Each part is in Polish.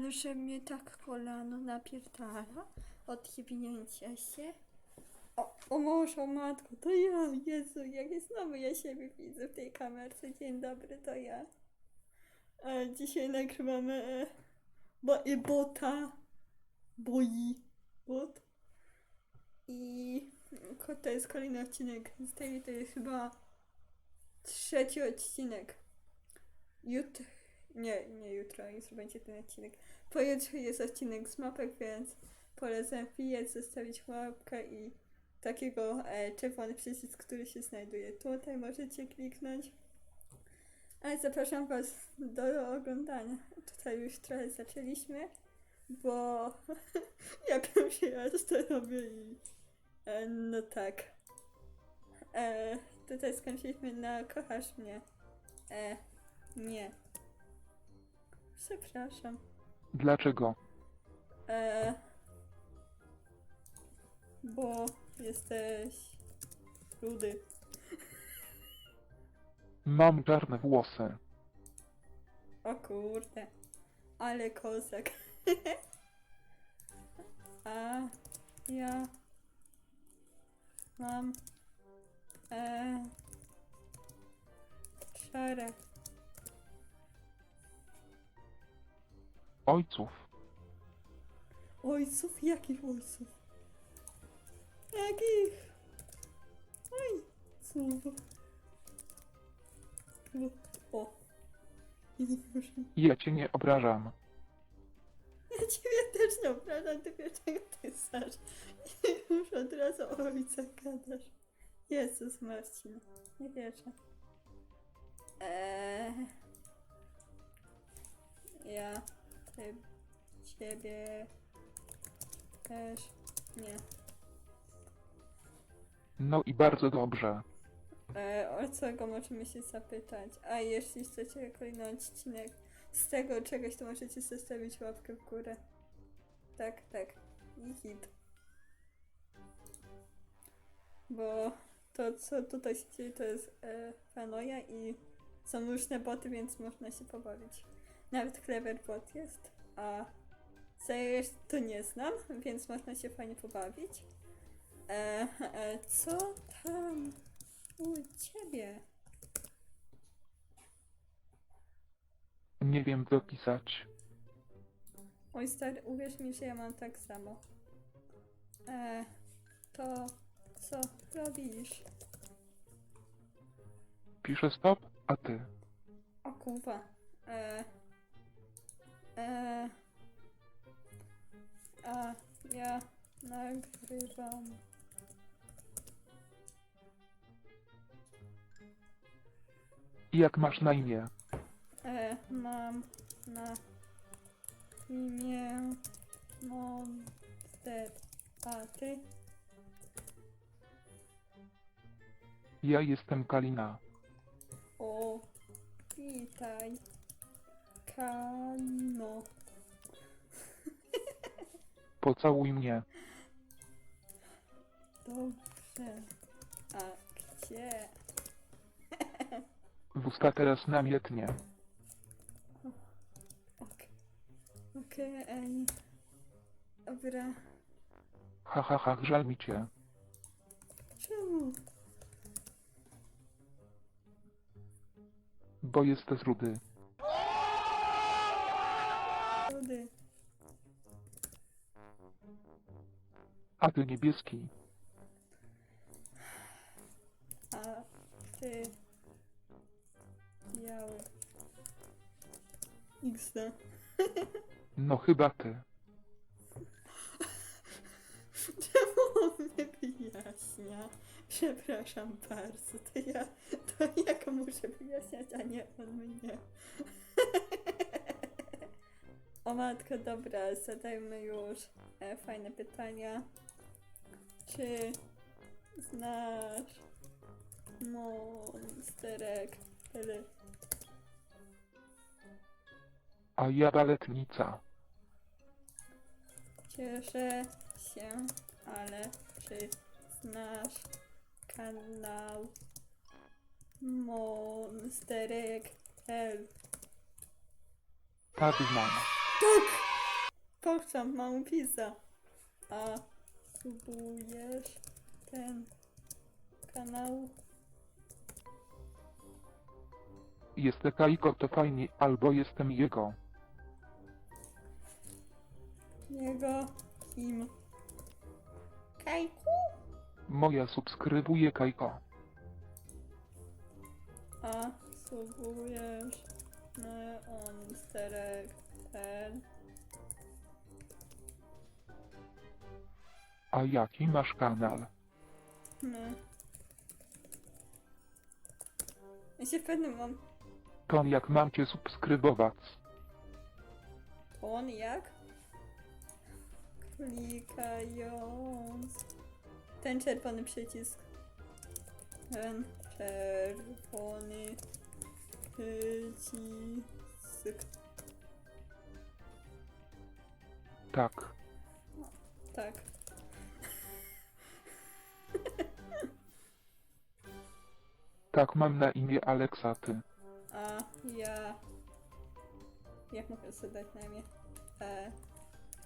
Ale że mnie tak kolano napierdala od jebnięcia się. O, o Boże, o matko, to ja, Jezu, jak jest znowu ja siebie widzę w tej kamerce. Dzień dobry, to ja. E, dzisiaj nagrywamy e, bo, e, bota, boi, bot. I to jest kolejny odcinek z tej, to jest chyba trzeci odcinek. Jutro, nie, nie jutro, jutro będzie ten odcinek. Pojutrze jest odcinek z mapek, więc polecam wbijać, zostawić łapkę i takiego e, czerwony przycisk, który się znajduje tutaj, możecie kliknąć. Ale zapraszam Was do oglądania. Tutaj już trochę zaczęliśmy, bo ja pierwszy raz to robię i e, no tak. E, tutaj skończyliśmy na kochasz mnie. E, nie. Przepraszam. Dlaczego? E, bo jesteś rudy. Mam czarne włosy. O kurde. Ale kozak. A ja mam e, szare. Ojców. Ojców? Jakich ojców? Jakich? Ojców. O. I proszę. Ja cię nie obrażam. Ja ciebie też nie obrażam, ty wiesz czego ty znasz. I już od razu o ojca gadasz. Jezus Marcin, nie wierzę. Eee, ja ty, ciebie też nie. No i bardzo dobrze. E, o co go możemy się zapytać? A jeśli chcecie kolejny odcinek z tego czegoś, to możecie zostawić łapkę w górę. Tak, tak. I hit. Bo to, co tutaj się dzieje, to jest e, fanoja i są różne boty, więc można się pobawić. Nawet Clever Bot jest, a Sayers to nie znam, więc można się fajnie pobawić. E, e, co tam? U ciebie. Nie wiem co pisać. Oj stary, uwierz mi, że ja mam tak samo. E, to co robisz? Piszę stop, a ty. O kurwa. E, e, a ja nagrywam. Jak masz na imię? E, mam na imię Monster. A ty? Ja jestem Kalina. O, witaj. Kano. Pocałuj mnie. Dobrze. A gdzie? W usta teraz namiętnie. Ok. Okej. Dobra. Ha ha ha, żal mi cię. Czemu? Bo jesteś. Rudy. A ty niebieski. A ty. Biały. XD. No chyba ty. Czemu on mnie wyjaśnia? Przepraszam bardzo, to ja, to ja go muszę wyjaśniać, a nie on mnie. O matko, dobra, zadajmy już e, fajne pytania. Czy znasz monsterek? Tyle. A ja baletnica. Cieszę się, ale czy znasz kanał Monsterek L? Tak znam. Tak! Pokrzam, mam pizza. A subujesz ten kanał? Jest Kajko to fajnie, albo jestem jego. Jego kim? Kajku? Moja subskrybuje Kajko. A subujesz monsterek ten? A jaki masz kanał? No. Ja się pewnym mam To jak mam cię subskrybować? ton jak? Klikając ten czerwony przycisk. Ten czerwony przycisk. Tak. Tak. Tak mam na imię Aleksa ty. A ja. Jak mogę sobie dać na imię? E.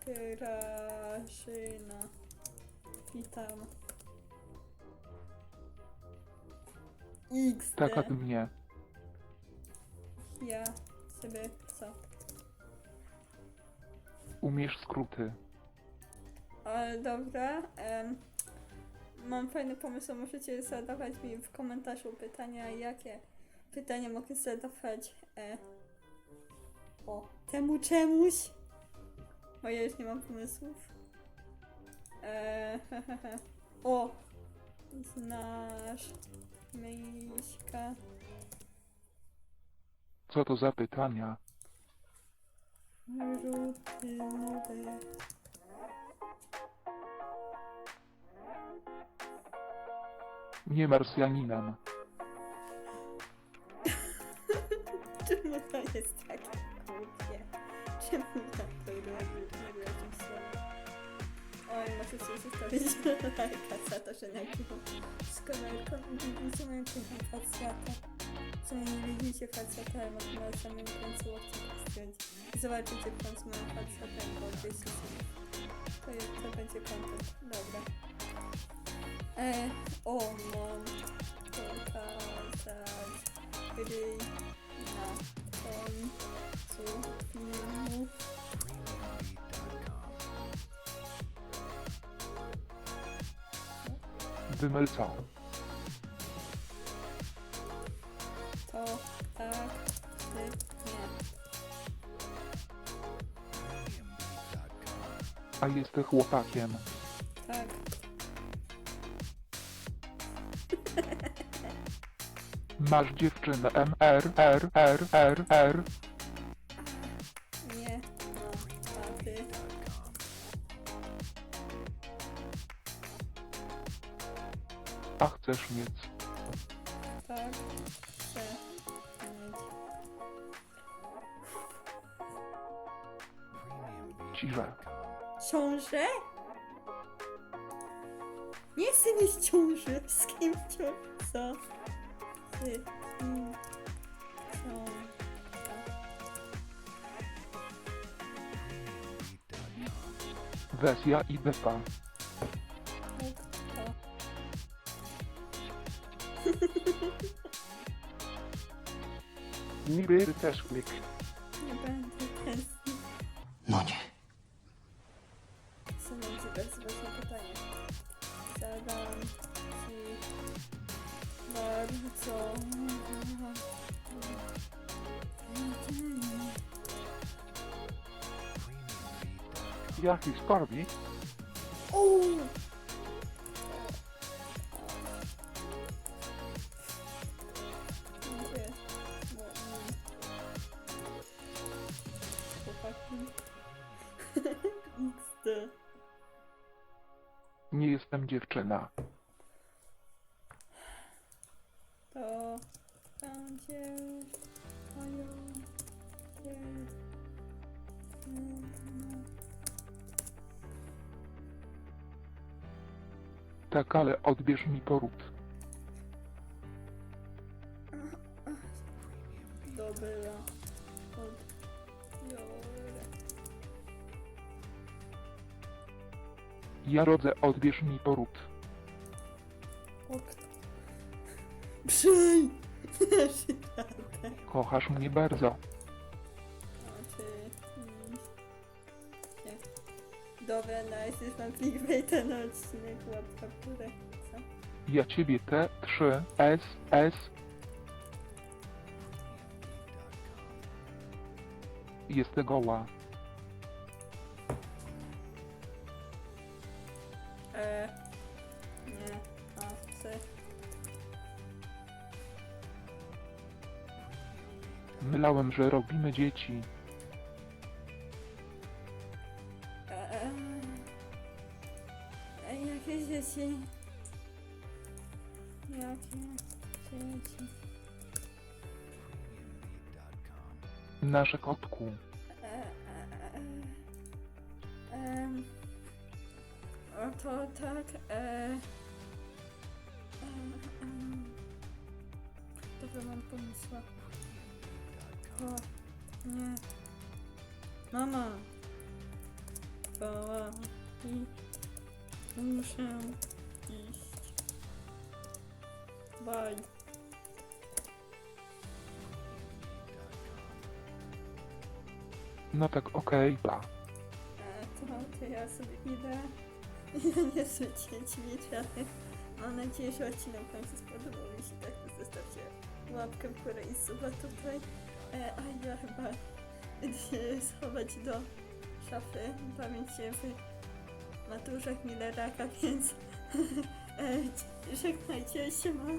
Grażyna. Witam. XD. Tak jak mnie. Ja sobie co? Umiesz skróty. Ale dobra. em, mam fajny pomysł, możecie zadawać mi w komentarzu pytania, jakie pytania mogę zadawać e, o temu czemuś. Bo ja już nie mam pomysłów. E, o! Znasz Miśka. Co to za pytania? Rutynowe. Nie Marsjaninem. Czemu to jest takie głupie? Czemu tak to robi? Nie wiem, co. Oj, możecie zostawić lajka za to, że nagrywam z kamerką i widzicie moją sumie nie widzicie facjatę, ale mogę na samym końcu odcinka zdjąć. Zobaczycie w końcu moją facjatę, bo 200 subów. To, jest, to będzie content. Dobra. E, o, mam pokazać gry na końcu filmu. Wymylca. To tak, ty nie. A jesteś chłopakiem. Masz dziewczynę M R R R R R. nie. No, a ty. A chcesz mieć. Tak, chcę mieć. Ciże. Ciążę? Nie chcę mieć ciąży. Z kim ciążę? Co? Z kim ciążę? Wersja i bepa. Kto? Niby też. Nie będę tęsknił. No nie. Zadam ci bardzo ważne pytanie. Zadam ci bardzo Jaki? Uuu! No, mm. Chłopaki. XD. Nie jestem dziewczyna. Tak, ale odbierz mi poród. Dobra. Odbiorę. Ja rodzę, odbierz mi poród. Okno. Przyj! Kochasz mnie bardzo. Dobra, nice, jest nam clickbait ten odcinek, łapka w górę. Co? Ja ciebie T, 3, S, S. Jestem goła. E, nie, a, C. Myślałem, że robimy dzieci. Nasze kotku. E, e, e, em, o to tak, e, e, em, dobra, mam pomysła. O, nie. Mama. Woła i muszę iść. Bye. No tak, okej. E, to, to ja sobie idę. Ja nie życie ćwiczę. Mam nadzieję, że odcinek Wam się spodobał. Jeśli tak, to zostawcie łapkę w górę i suba tutaj. E, a ja chyba idę się schować do szafy. Pamięćcie w maturzach Milleraka, więc e, żegnajcie się, ma.